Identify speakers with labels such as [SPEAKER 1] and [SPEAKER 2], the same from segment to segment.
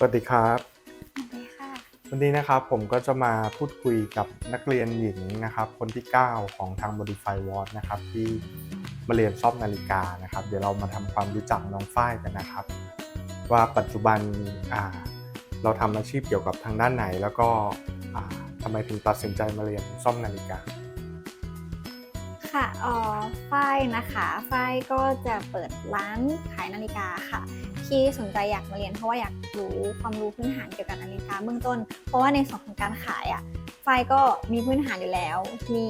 [SPEAKER 1] สวัสดีครับ
[SPEAKER 2] สวัสดีค่ะ
[SPEAKER 1] วันนี้นะครับผมก็จะมาพูดคุยกับนักเรียนหญิงนะครับ คนที่ 9 ของทาง Modify Watch นะครับที่มาเรียนซ่อมนาฬิกานะครับ เดี๋ยวเรามาทำความรู้จักน้องฝ้ายกันนะครับ ว่าปัจจุบันอ่าเราทำอาชีพเกี่ยวกับทางด้านไหน แล้วก็อ่าทำไมถึงตัดสินใจมาเรียนซ่อมนาฬิกา
[SPEAKER 2] ค่ะออฝ้ายนะคะฝ้ายก็จะเปิดร้านขายนาฬิกาค่ะ ที่สนใจอยากมาเรียนเพราะว่าอยากรู้ความรู้พื้นฐานเกี่ยวกับนาฬิกาเบื้องต้น เพราะว่าในส่วนของการขายอะฝ้ายก็มีพื้นฐานอยู่แล้ว มี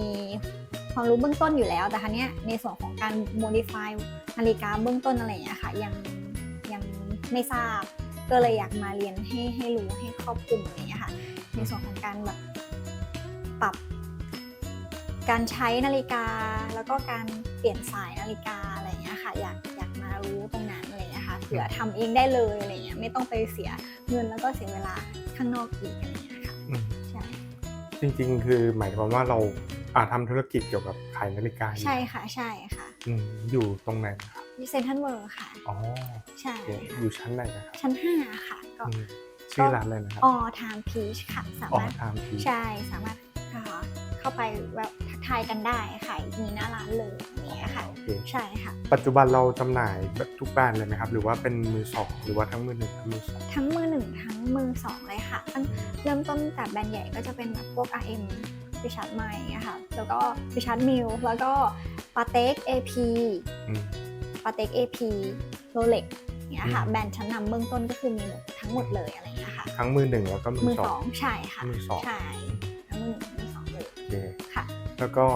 [SPEAKER 2] ความรู้เบื้องต้นอยู่แล้ว แต่ครั้นี้ยในส่วนของการ modify นาฬิกาเบื้องต้นอะไรอย่างเงี้ยค่ะยังยังไม่ทราบ ก็เลยอยากมาเรียนให้ให้รู้ให้ครอบคลุมอะไรอย่างเงี้ยค่ะ ในส่วนของการแบบปรับ การใช้นาฬิกา แล้วก็การเปลี่ยนสายนาฬิกาอะไรอย่างเงี้ยค่ะ อยากอยากมารู้ตรงนั้นอะไรอย่างเงี้ยค่ะเผื่อทำเองได้เลยอะไรอย่างเงี้ยไม่ต้องไปเสียเงินแล้วก็เสียเวลาข้างนอกอีกอะไรอย่างเงี้ยค่ะ
[SPEAKER 1] อืม
[SPEAKER 2] ใช่
[SPEAKER 1] จริงๆ คือหมายความว่าเราอาทำธุรกิจเกี่ยวกับขายนาฬิกาอยู่
[SPEAKER 2] ใช่ค่ะใช่ค่ะ
[SPEAKER 1] อืมอยู่ตรงไหนนะครับ
[SPEAKER 2] เซนทันเวิร์ค่ะ
[SPEAKER 1] อ๋อ
[SPEAKER 2] ใช่
[SPEAKER 1] โอเคอ
[SPEAKER 2] ค่ะ
[SPEAKER 1] ยู่ชั้นไหนนะครับ
[SPEAKER 2] ชั้นห้าค่ะก็
[SPEAKER 1] อืมชื่อร้านอะไรนะครับ
[SPEAKER 2] ออทามพีชค่ะ สา
[SPEAKER 1] อ๋อ
[SPEAKER 2] มารถ
[SPEAKER 1] ทางที
[SPEAKER 2] ใช่สามารถ อ่าเข้าไปแวะทักทายกันได้ค่ะมีหน้าร้านเลยอย่างเงี้ยค่ะ
[SPEAKER 1] โอเค
[SPEAKER 2] ใช่ค่ะ
[SPEAKER 1] ปัจจุบันเราจำหน่ายแบบทุกแบรนด์เลยไหมครับ หรือว่าเป็นมือสองหรือว่าทั้งมือหนึ่งทั้งมือสอง
[SPEAKER 2] ทั้งมือหนึ่งทั้งมือสองเลยค่ะตั้งเริ่มต้นแต่แบรนด์ใหญ่ก็จะเป็นแบบพวก RM พิชาร์ดไมค์อะค่ะ แล้วก็พิชาร์ดมิลแล้วก็ปาเต็ก AP
[SPEAKER 1] อืม
[SPEAKER 2] ปาเต็ก AP โรเล็กเนี้ยค่ะ
[SPEAKER 1] อืม
[SPEAKER 2] แบรนด์ชั้นนำเบื้องต้นก็คือมีหมดทั้งหมดเลยอะไรเงี้ยค่ะ
[SPEAKER 1] ทั้งมือหนึ่งแล้วก็มื
[SPEAKER 2] มื
[SPEAKER 1] อ
[SPEAKER 2] อ
[SPEAKER 1] ส
[SPEAKER 2] ส
[SPEAKER 1] อ
[SPEAKER 2] องงใช่ค่ะ
[SPEAKER 1] มือสอง
[SPEAKER 2] ใช่
[SPEAKER 1] แล้วก็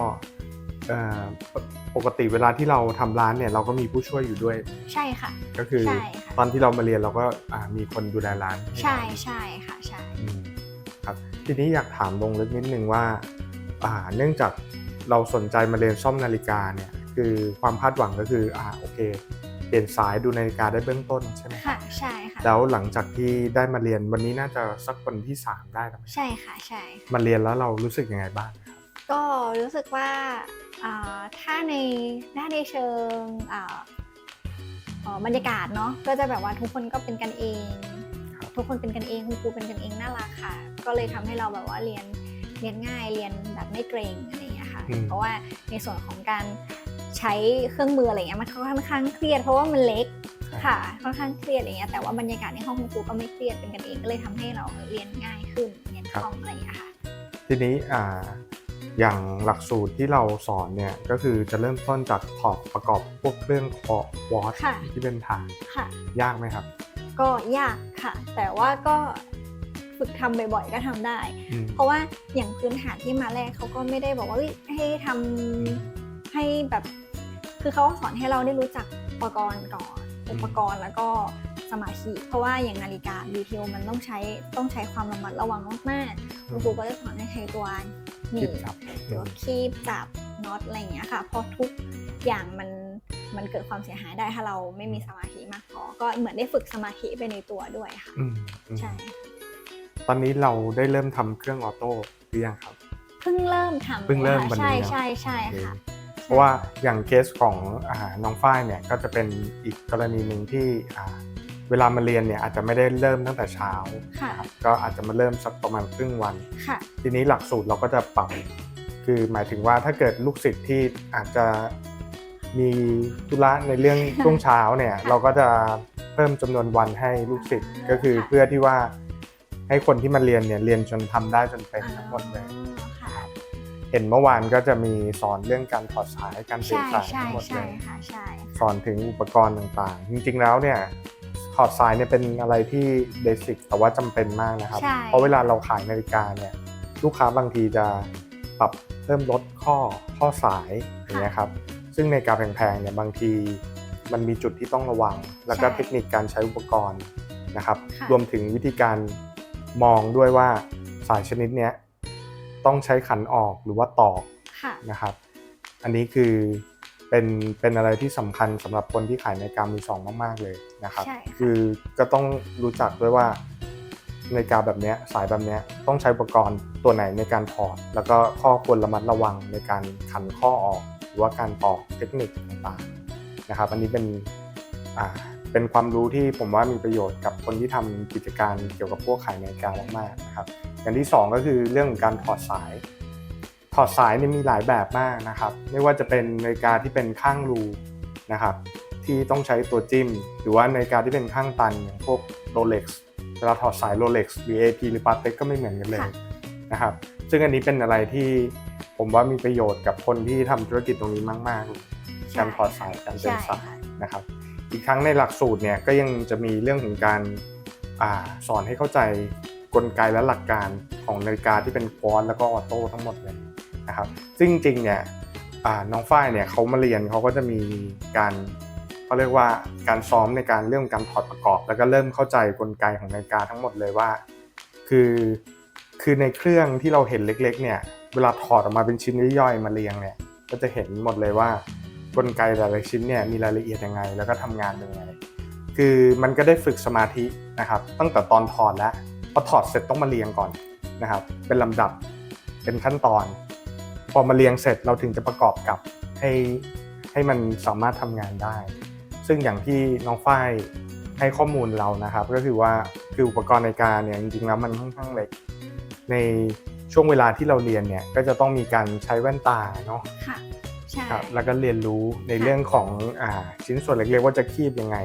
[SPEAKER 1] เอ่อปปกติเวลาที่เราทำร้านเนี่ยเราก็มีผู้ช่วยอยู่ด้วย
[SPEAKER 2] ใช่ค่ะ
[SPEAKER 1] ก็คือ
[SPEAKER 2] ใช่ค่ะ
[SPEAKER 1] ตอนที่เรามาเรียนเราก็อ่ามีคนดูแลร้านห้
[SPEAKER 2] ใช่
[SPEAKER 1] เรา
[SPEAKER 2] ใช่ค่ะใช่
[SPEAKER 1] อืมครับทีนี้อยากถามลงลึกนิดนึงว่าอ่าเนื่องจากเราสนใจมาเรียนซ่อมนาฬิกาเนี่ยคือความคาดหวังก็คืออ่าโอเค เปลี่ยนสายดูนาฬิกาได้เบื้องต้นใช่ไหม
[SPEAKER 2] ค่ะใช่ค่ะ
[SPEAKER 1] แล้วหลังจากที่ได้มาเรียนวันนี้น่าจะสักวันที่ 3 ได้แล้วไหม
[SPEAKER 2] ใช่ค่ะใช่
[SPEAKER 1] มาเรียนแล้วเรารู้สึกยังไงบ้างครับ
[SPEAKER 2] ก็รู้สึกว่าอ่าถ้าในถ้าในเชิงอ่าเอ่อบรรยากาศเนาะก็จะแบบว่าทุกคนก็เป็นกันเอง
[SPEAKER 1] ครับ
[SPEAKER 2] ทุกคนเป็นกันเองคุณครูเป็นกันเองน่ารักค่ะ ก็เลยทำให้เราแบบว่าเรียนเรียนง่ายเรียนแบบไม่เกรงอะไรอย่างเงี้ยค่ะ
[SPEAKER 1] อืม
[SPEAKER 2] เพราะว่าในส่วนของการใช้เครื่องมืออะไรเงี้ยมันค่อนข้างเครียดเพราะว่ามันเล็กค่ะค่อนข้างเครียดอะไรเงี้ยแต่ว่าบรรยากาศในห้องคุณครูก็ไม่เครียดเป็นกันเองก็เลยทำให้เราเรียนง่ายขึ้นเรียนคล่องอะไรอย่างเงี้ยค่ะ
[SPEAKER 1] ทีนี้อ่า อย่างหลักสูตรที่เราสอนเนี่ยก็คือจะเริ่มต้นจากถอดประกอบพวกเครื่องคอวอช
[SPEAKER 2] ค่ะ
[SPEAKER 1] ที่เป็นฐาน
[SPEAKER 2] ค่ะ
[SPEAKER 1] ยากไหมครับ
[SPEAKER 2] ก็ยากค่ะ แต่ว่าก็ฝึกทำบ่อยๆก็ทำได้
[SPEAKER 1] อืม
[SPEAKER 2] เพราะว่าอย่างพื้นฐานที่มาแรกเขาก็ไม่ได้บอกว่าเฮ้ยให้ทำให้แบบ คือเขาสอนให้เราได้รู้จักอุปกรณ์ก่อน
[SPEAKER 1] อืม
[SPEAKER 2] อุปกรณ์แล้วก็สมาธิเพราะว่าอย่างนาฬิกาดีเทลมันต้องใช้ต้องใช้ความระมัดระวังมากๆคุณครูก็จะสอนให้ใช้ตัวห นี
[SPEAKER 1] คิด
[SPEAKER 2] บ
[SPEAKER 1] ครับ
[SPEAKER 2] ตัวคีบจับน็อตอะไรอย่างเงี้ยค่ะเพราะทุกอย่างมันมันเกิดความเสียหายได้ถ้าเราไม่มีสมาธิมากพอก็เหมือนได้ฝึกสมาธิไปในตัวด้วยค่ะ
[SPEAKER 1] อืมอืม
[SPEAKER 2] ใช่
[SPEAKER 1] ตอนนี้เราได้เริ่มทำเครื่องออโต้หรือยังครับ
[SPEAKER 2] เพิ่งเริ่มทำ
[SPEAKER 1] เพิ่งเริ่มวันนี้
[SPEAKER 2] ใช่
[SPEAKER 1] เนอะ
[SPEAKER 2] ใช่ใช่
[SPEAKER 1] โอเค
[SPEAKER 2] ค่ะ
[SPEAKER 1] เพราะว่าอย่างเคสของอาน้องฝ้ายเนี่ยก็จะเป็นอีกกรณีหนึ่งที่อ่า เวลามาเรียนเนี่ยอาจจะไม่ได้เริ่มตั้งแต่เช้า
[SPEAKER 2] ค่ะ
[SPEAKER 1] นะครับก็อาจจะมาเริ่มสักประมาณครึ่งวัน
[SPEAKER 2] ค่ะ
[SPEAKER 1] ทีนี้หลักสูตรเราก็จะปรับ คือหมายถึงว่าถ้าเกิดลูกศิษย์ที่อาจจะมีธุระในเรื่องช่วงเช้าเนี่ยเราก็จะเพิ่มจำนวนวันให้ลูกศิษย์ก็คือเพื่อที่ว่าให้คนที่มาเรียนเนี่ยเรียนจนทำได้จนเป็นทั้งหมดเลย
[SPEAKER 2] อ๋อค่ะ
[SPEAKER 1] เห็นเมื่อวานก็จะมีสอนเรื่องการถอดสายการเปลี่ยน
[SPEAKER 2] ใช่
[SPEAKER 1] สาย
[SPEAKER 2] ใช่
[SPEAKER 1] ทั้งหมดเล
[SPEAKER 2] ใช่
[SPEAKER 1] ย
[SPEAKER 2] ค่ะใช่
[SPEAKER 1] สอนถึงอุปกรณ์ต่างๆ จริงๆแล้วเนี่ย ถอดสายเนี่ยเป็นอะไรที่เบสิกแต่ว่าจำเป็นมากนะครับ
[SPEAKER 2] ใช่
[SPEAKER 1] เพราะเวลาเราขายนาฬิกาเนี่ยลูกค้าบางทีจะปรับเพิ่มลดข้อข้อสายอย่างเงี้ยครับซึ่งในการแพงๆเนี่ยบางทีมันมีจุดที่ต้องระวัง แล้วก็เทคนิคการใช้อุปกรณ์นะครับ
[SPEAKER 2] ค่ะ
[SPEAKER 1] รวมถึงวิธีการมองด้วยว่าสายชนิดเนี้ยต้องใช้ขันออกหรือว่าตอก
[SPEAKER 2] ค่ะ
[SPEAKER 1] นะครับ อันนี้คือ เป็นเป็นอะไรที่สำคัญสำหรับคนที่ขายในการมือสองมากๆเลยนะครับ
[SPEAKER 2] ใช่ค่ะ
[SPEAKER 1] คือก็ต้องรู้จักด้วยว่านาฬิกาแบบเนี้ยสายแบบเนี้ยต้องใช้อุปกรณ์ตัวไหนในการถอด แล้วก็ข้อควรระมัดระวังในการขันข้อออก หรือว่าการตอกเทคนิคต่างๆนะครับ อันนี้เป็นอ่าเป็นความรู้ที่ผมว่ามีประโยชน์กับคนที่ทำกิจการเกี่ยวกับพวกขายนาฬิกามากๆนะครับ อย่างที่สองก็คือเรื่องของการถอดสาย ถอดสายเนี่ยมีหลายแบบมากนะครับ ไม่ว่าจะเป็นนาฬิกาที่เป็นข้างรูนะครับที่ต้องใช้ตัวจิ้ม หรือว่านาฬิกาที่เป็นข้างตันอย่างพวก Rolex เวลาถอดสาย Rolex VAP หรือ Patek ก็ไม่เหมือนกันเลย
[SPEAKER 2] ค่ะ
[SPEAKER 1] นะครับซึ่งอันนี้เป็นอะไรที่ผมว่ามีประโยชน์กับคนที่ทำธุรกิจตรงนี้มากๆการถอดสายการเป็น
[SPEAKER 2] ใช่
[SPEAKER 1] สาย
[SPEAKER 2] ค่ะ
[SPEAKER 1] นะครับ อีกครั้งในหลักสูตรเนี่ยก็ยังจะมีเรื่องของการอาสอนให้เข้าใจกลไกและหลักการของนาฬิกาที่เป็นควอนแล้วก็ออโต้ทั้งหมดเลย นะครับ ซึ่งจริงเนี่ยน้องฝ้ายเนี่ยเขามาเรียนเขาก็จะมีการเขาเรียกว่าการซ้อมในการเรื่องการถอดประกอบ แล้วก็เริ่มเข้าใจกลไกของนาฬิกาทั้งหมดเลยว่า คือคือในเครื่องที่เราเห็นเล็ก ๆ เนี่ยเวลาถอดออกมาเป็นชิ้นย่อยๆมาเรียงเนี่ยก็จะเห็นหมดเลยว่ากลไกแต่ละชิ้นเนี่ยมีรายละเอียดยังไง แล้วก็ทำงานยังไง คือมันก็ได้ฝึกสมาธินะครับ ตั้งแต่ตอนถอดแล้วพอถอดเสร็จต้องมาเรียงก่อนนะครับ เป็นลำดับเป็นขั้นตอน พอมาเรียงเสร็จเราถึงจะประกอบกับให้ให้มันสามารถทำงานได้ ซึ่งอย่างที่น้องฝ้ายให้ข้อมูลเรานะครับ ก็คือว่าคืออุปกรณ์ในการเนี่ยจริงๆแล้วมันค่อนข้างเล็ก ในช่วงเวลาที่เราเรียนเนี่ยก็จะต้องมีการใช้แว่นตาเนาะ
[SPEAKER 2] ค่ะใช่
[SPEAKER 1] ครับแล้วก็เรียนรู้ใน
[SPEAKER 2] ค่ะ
[SPEAKER 1] เรื่องของอ่าชิ้นส่วนเล็กๆว่าจะคีบยังไง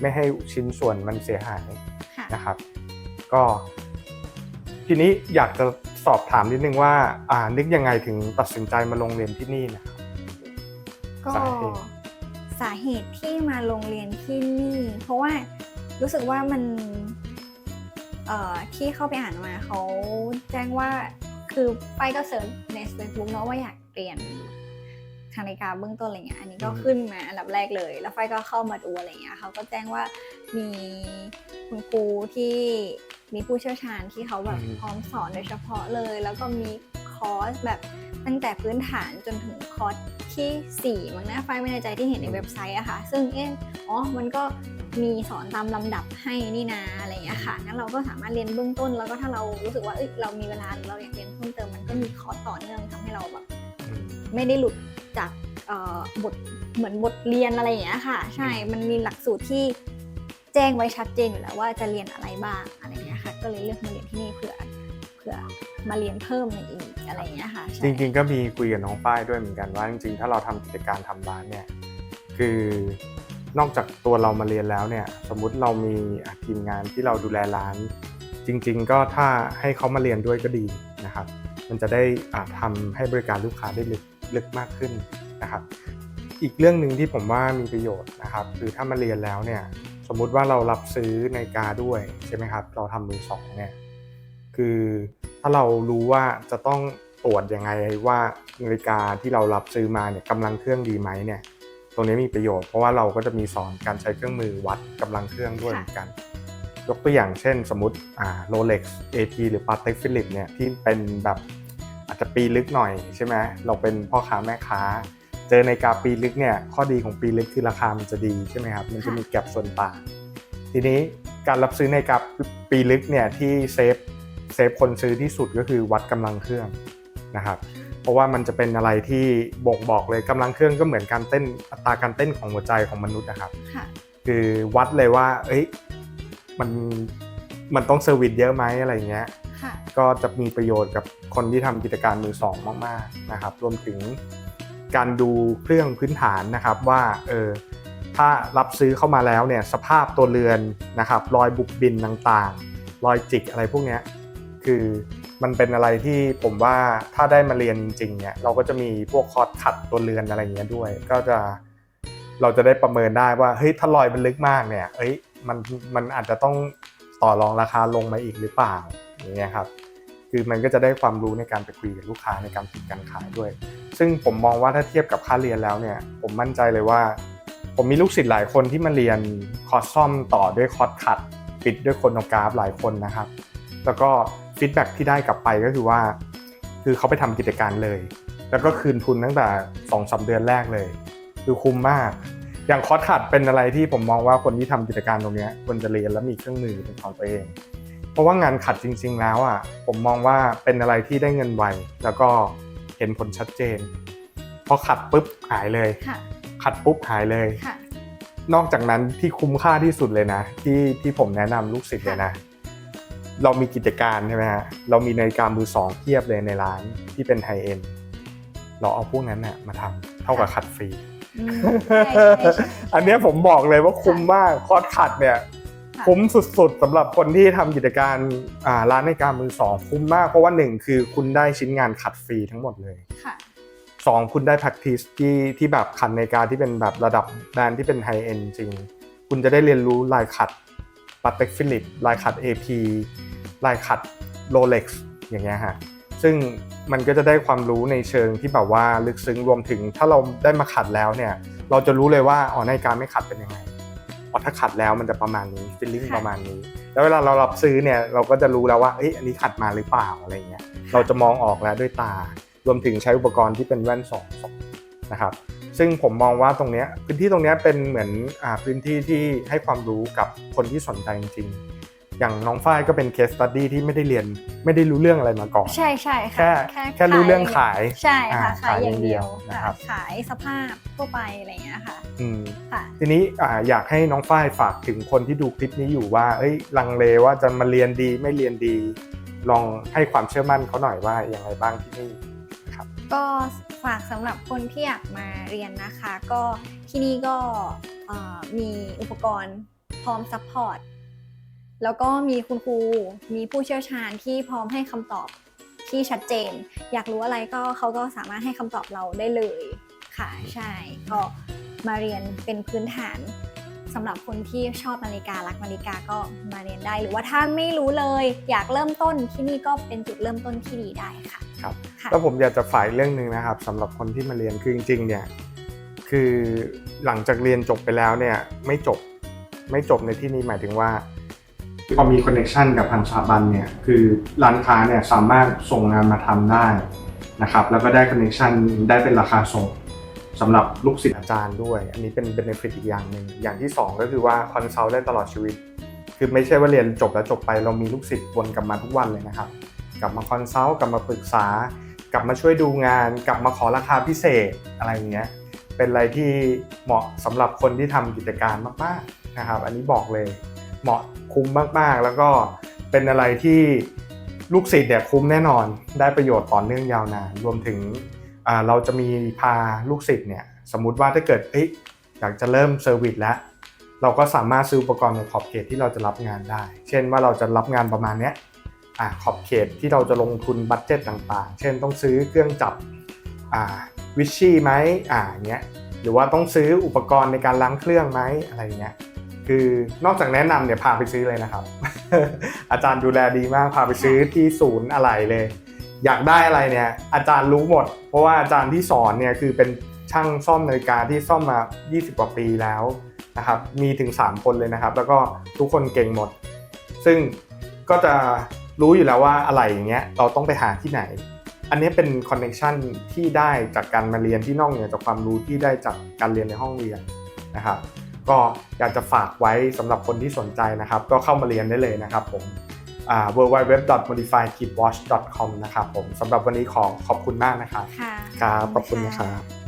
[SPEAKER 1] ไม่ให้ชิ้นส่วนมันเสียหาย
[SPEAKER 2] ค่ะ
[SPEAKER 1] นะครับ ก็ทีนี้อยากจะ สอบถามนิดนึงว่า อ่านึกยังไงถึงตัดสินใจมาลงเรียนที่นี่นะครับ
[SPEAKER 2] ก็
[SPEAKER 1] สาเหตุ
[SPEAKER 2] สาเหตุที่มาโรงเรียนที่นี่ เพราะว่ารู้สึกว่ามันเอ่อที่เข้าไปอ่านมาเขาแจ้งว่าคือไปก็เสิร์ชใน Facebook เนาะว่าอยากเรียนนาฬิกาเบื้องต้นอะไรเงี้ยอันนี้ก็ขึ้นมาอันดับแรกเลย แล้วไฟก็เข้ามาดูอะไรเงี้ยเขาก็แจ้งว่ามีคุณครูที่ มีผู้เชี่ยวชาญที่เขาแบบพร้อมสอนโดยเฉพาะเลย แล้วก็มีคอร์สแบบตั้งแต่พื้นฐานจนถึงคอร์สที่4มั้งนะไฟไม่แน่ใจที่เห็นในเว็บไซต์อะค่ะ ซึ่งเอ๊ะอ๋อมันก็มีสอนตามลำดับให้นี่นาอะไรอย่างเงี้ยค่ะงั้นเราก็สามารถเรียนเบื้องต้น แล้วก็ถ้าเรารู้สึกว่าเอ้ยเรามีเวลาหรือเราอยากเรียนเพิ่มเติมมันก็มีคอร์สต่อเนื่องทำให้เราแบบ
[SPEAKER 1] อืม
[SPEAKER 2] ไม่ได้หลุดจากเอ่อบทเหมือนบทเรียนอะไรอย่างเงี้ยค่ะ ใช่ มันมีหลักสูตรที่แจ้งไว้ชัดเจนอยู่แล้วว่าจะเรียนอะไรบ้างอะไรอย่างเงี้ยค่ะ ก็เลยเลือกมาเรียนที่นี่เผื่อเผื่อมาเรียนเพิ่มในอีกอะไรอย่างเงี้ยค่ะ
[SPEAKER 1] จริงๆก็มีคุยกับน้องป้ายด้วยเหมือนกันว่าจริงๆถ้าเราทำกิจการทำร้านเนี่ยคือนอกจากตัวเรามาเรียนแล้วเนี่ยสมมุติเรามีอะทีมงานที่เราดูแลร้าน จริง ๆ ก็ถ้าให้เขามาเรียนด้วยก็ดีนะครับ มันจะได้อะทำให้บริการลูกค้าได้ลึกลึกมากขึ้นนะครับ อีกเรื่องหนึ่งที่ผมว่ามีประโยชน์นะครับ คือถ้ามาเรียนแล้วเนี่ย สมมุติว่าเรารับซื้อนาฬิกาด้วยใช่ไหมครับ เราทำมือสองเนี่ยคือถ้าเรารู้ว่าจะต้องตรวจยังไงว่านาฬิกาที่เรารับซื้อมาเนี่ยกำลังเครื่องดีไหมเนี่ยตรงนี้มีประโยชน์เพราะว่าเราก็จะมีสอนการใช้เครื่องมือวัดกำลังเครื่องด้วยเหมือนกัน ยกตัวอย่างเช่นสมมติอ่า Rolex AP หรือ Patek Philippe เนี่ยที่เป็นแบบอาจจะปีลึกหน่อยใช่ไหมเราเป็นพ่อค้าแม่ค้า เจอในาฬิกาปีลึกเนี่ยข้อดีของปีลึกคือราคามันจะดีใช่ไหมครับมันจะมีแก็บส่วนต่างทีนี้การรับซื้อในาฬิกาปีลึกเนี่ยที่เซฟเซฟคนซื้อที่สุดก็คือวัดกำลังเครื่องนะครับเพราะว่ามันจะเป็นอะไรที่บ่งบอกเลยกำลังเครื่องก็เหมือนการเต้นอัตราการเต้นของหัวใจของมนุษย์นะครับ
[SPEAKER 2] ค่ะ
[SPEAKER 1] คือวัดเลยว่า เอ้ยมันมันต้องเซอร์วิสเยอะไหมอะไรเงี้ย
[SPEAKER 2] ค่ะ
[SPEAKER 1] ก็จะมีประโยชน์กับคนที่ทำกิจการมือสองมาก ๆ นะครับ รวมถึง การดูเครื่องพื้นฐานนะครับว่าเออถ้ารับซื้อเข้ามาแล้วเนี่ยสภาพตัวเรือนนะครับรอยบุบบินต่างๆ รอยจิกอะไรพวกนี้คือมันเป็นอะไรที่ผมว่าถ้าได้มาเรียนจริงๆเนี่ยเราก็จะมีพวกคอร์สขัดตัวเรือนอะไรเงี้ยด้วย ก็จะเราจะได้ประเมินได้ว่าเฮ้ยถ้ารอยมันลึกมากเนี่ยเอ้ยมันมันอาจจะต้องต่อรองราคาลงมาอีกหรือเปล่าอย่างเงี้ยครับคือมันก็จะได้ความรู้ในการไปคุยกับลูกค้าในการปิดการขายด้วย ซึ่งผมมองว่าถ้าเทียบกับค่าเรียนแล้วเนี่ย ผมมั่นใจเลยว่า ผมมีลูกศิษย์หลายคนที่มาเรียนคอร์สซ่อมต่อด้วยคอร์สขัด ปิดด้วยครโนกราฟหลายคนนะครับ แล้วก็ฟีดแบ็กที่ได้กลับไปก็คือว่า คือเขาไปทำกิจการเลย แล้วก็คืนทุนตั้งแต่สองสาเดือนแรกเลย คือคุ้มมาก อย่างคอร์สขัดเป็นอะไรที่ผมมองว่าคนที่ทำกิจการตรงนี้ควรจะเรียนแล้วมีเครื่องมือเป็นของตัวเองเพราะว่างานขัดจริง ๆ แล้วอะผมมองว่าเป็นอะไรที่ได้เงินไวแล้วก็ เห็นผลชัดเจน พอขัดปุ๊บหายเลย
[SPEAKER 2] ค่ะ
[SPEAKER 1] ขัดปุ๊บหายเลย
[SPEAKER 2] ค่ะ
[SPEAKER 1] นอกจากนั้นที่คุ้มค่าที่สุดเลยนะ ที่ที่ผมแนะนำลูกศิษย์เลยนะ เรามีกิจการใช่ไหมฮะเรามีนาฬิกามือสองเทียบเลยในร้านที่เป็นไฮเอ็นเราเอาพวกนั้นน่ะมาทำเท่ากับขัดฟรี
[SPEAKER 2] อืมใช่ใช่ใช่
[SPEAKER 1] อันเนี้ยผมบอกเลยว่าคุ้มมากคอร์สขัดเนี่ย
[SPEAKER 2] ค่ะ
[SPEAKER 1] คุ้มสุดๆสำหรับคนที่ทำกิจการอ่าร้านนาฬิกามือสองคุ้มมาก เพราะว่าหนึ่งคือคุณได้ชิ้นงานขัดฟรีทั้งหมดเลย
[SPEAKER 2] ค่ะ
[SPEAKER 1] สองคุณได้ practice ที่ที่แบบขัดนาฬิกาที่เป็นแบบระดับแบรนด์ที่เป็นไฮเอ็นจริง คุณจะได้เรียนรู้ลายขัดปัตเต็กฟิลิปลายขัด AP ลายขัด Rolex อย่างเงี้ยฮะซึ่งมันก็จะได้ความรู้ในเชิงที่แบบว่าลึกซึ้งรวมถึงถ้าเราได้มาขัดแล้วเนี่ย เราจะรู้เลยว่าอ๋อนาฬิกาไม่ขัดเป็นยังไง อ๋อถ้าขัดแล้วมันจะประมาณนี้ฟิลลิ่ง
[SPEAKER 2] ค่ะ
[SPEAKER 1] ประมาณนี้ แล้วเวลาเรารับซื้อเนี่ยเราก็จะรู้แล้วว่าเอ้ยอันนี้ขัดมาหรือเปล่าอะไรเงี้ยเราจะมองออกแล้วด้วยตา รวมถึงใช้อุปกรณ์ที่เป็นแว่นสองศอกนะครับซึ่งผมมองว่าตรงเนี้ยพื้นที่ตรงเนี้ยเป็นเหมือนอ่าพื้นที่ที่ให้ความรู้กับคนที่สนใจจริงๆ อย่างน้องฝ้ายก็เป็น case study ที่ไม่ได้เรียนไม่ได้รู้เรื่องอะไรมาก่อน
[SPEAKER 2] ใช่ใช่
[SPEAKER 1] แค่
[SPEAKER 2] ค่ะ
[SPEAKER 1] แค่รู้เรื่องขาย
[SPEAKER 2] ใช่ค่ะ
[SPEAKER 1] อ่า
[SPEAKER 2] ขายอย่างเดียว
[SPEAKER 1] ขายอย่างเดียวนะ
[SPEAKER 2] ค่ะ
[SPEAKER 1] ครับ
[SPEAKER 2] ขายสภาพทั่วไปอะไรอย่างเงี้ยค่ะ
[SPEAKER 1] อืม
[SPEAKER 2] ค่ะ
[SPEAKER 1] ทีนี้อ่าอยากให้น้องฝ้ายฝากถึงคนที่ดูคลิปนี้อยู่ว่าเอ้ยลังเลว่าจะมาเรียนดีไม่เรียนดี ลองให้ความเชื่อมั่นเขาหน่อยว่าอย่างไรบ้างที่นี่นะครับ
[SPEAKER 2] ก็ฝากสำหรับคนที่อยากมาเรียนนะคะ ก็ที่นี่ก็เอ่อมีอุปกรณ์พร้อมซัพพอร์ต แล้วก็มีคุณครูมีผู้เชี่ยวชาญที่พร้อมให้คำตอบที่ชัดเจน อยากรู้อะไรก็เขาก็สามารถให้คำตอบเราได้เลยค่ะใช่ก็มาเรียนเป็นพื้นฐานสำหรับคนที่ชอบนาฬิการักนาฬิกาก็มาเรียนได้ หรือว่าถ้าไม่รู้เลย อยากเริ่มต้นที่นี่ก็เป็นจุดเริ่มต้นที่ดีได้ค่ะ
[SPEAKER 1] ครับ
[SPEAKER 2] ค่ะ
[SPEAKER 1] แล้วผมอยากจะฝ่ายเรื่องหนึ่งนะครับสำหรับคนที่มาเรียนคือจริงๆเนี่ยคือหลังจากเรียนจบไปแล้วเนี่ยไม่จบไม่จบในที่นี้หมายถึงว่า พอมีคอนเน c t ชันกับพันธบันเนี่ยคือร้านค้าเนี่ยสามารถส่งงานมาทำได้นะครับแล้วก็ได้คอนเน c t ชันได้เป็นราคาส่งสำหรับลูกศิษย์อาจารย์ด้วย อันนี้เป็นเบนฟิตอีกอย่างหนึ่งอย่างที่สองก็คือว่าคอนซัลท์ได้ตลอดชีวิต คือไม่ใช่ว่าเรียนจบแล้วจบไปเรามีลูกศิษย์วนกลับมาทุกวันเลยนะครับ กลับมาคอนซัลท์กลับมาปรึกษา กลับมาช่วยดูงาน กลับมาขอราคาพิเศษอะไรอย่างเงี้ยเป็นอะไรที่เหมาะสำหรับคนที่ทำกิจการมากๆนะครับ อันนี้บอกเลย เหมาะคุ้มมากๆ แล้วก็เป็นอะไรที่ลูกศิษย์เนี่ยคุ้มแน่นอน ได้ประโยชน์ต่อเนื่องยาวนาน รวมถึงเราจะมีพาลูกศิษย์เนี่ยสมมุติว่าถ้าเกิดอยอยากจะเริ่มเซอร์วิสแล้ว เราก็สามารถซื้ออุปกรณ์ในขอบเขตที่เราจะรับงานได้ เช่นว่าเราจะรับงานประมาณนี้ขอบเขตที่เราจะลงทุนบัตเจ็ตต่างๆ เช่นต้องซื้อเครื่องจับวิชชี่ไหมอ่าเงี้ยหรือว่าต้องซื้ออุปกรณ์ในการล้างเครื่องไหมอะไรเงี้ย คือนอกจากแนะนำเนี่ยพาไปซื้อเลยนะครับ อาจารย์ดูแลดีมากพาไปซื้อที่ศูนย์อะไรเลย อยากได้อะไรเนี่ยอาจารย์รู้หมด เพราะว่าอาจารย์ที่สอนเนี่ยคือเป็นช่างซ่อมนาฬิกาที่ซ่อมมา 20 กว่าปีแล้วนะครับมีถึง 3 คนเลยนะครับ แล้วก็ทุกคนเก่งหมด ซึ่งก็จะรู้อยู่แล้วว่าอะไรอย่างเงี้ยเราต้องไปหาที่ไหน อันนี้เป็นคอนเน c t ชันที่ได้จากการมาเรียนที่นอกเหนือจากความรู้ที่ได้จากการเรียนในห้องเรียนนะครับ ก็อยากจะฝากไว้สำหรับคนที่สนใจนะครับ ก็เข้ามาเรียนได้เลยนะครับผม w w w m o d i f y k i d w a t c h c o m นะครับผมสำหรับวันนี้ขอขอบคุณมากนะครับ
[SPEAKER 2] ค่ะ
[SPEAKER 1] ครับขอบคุณนะครับ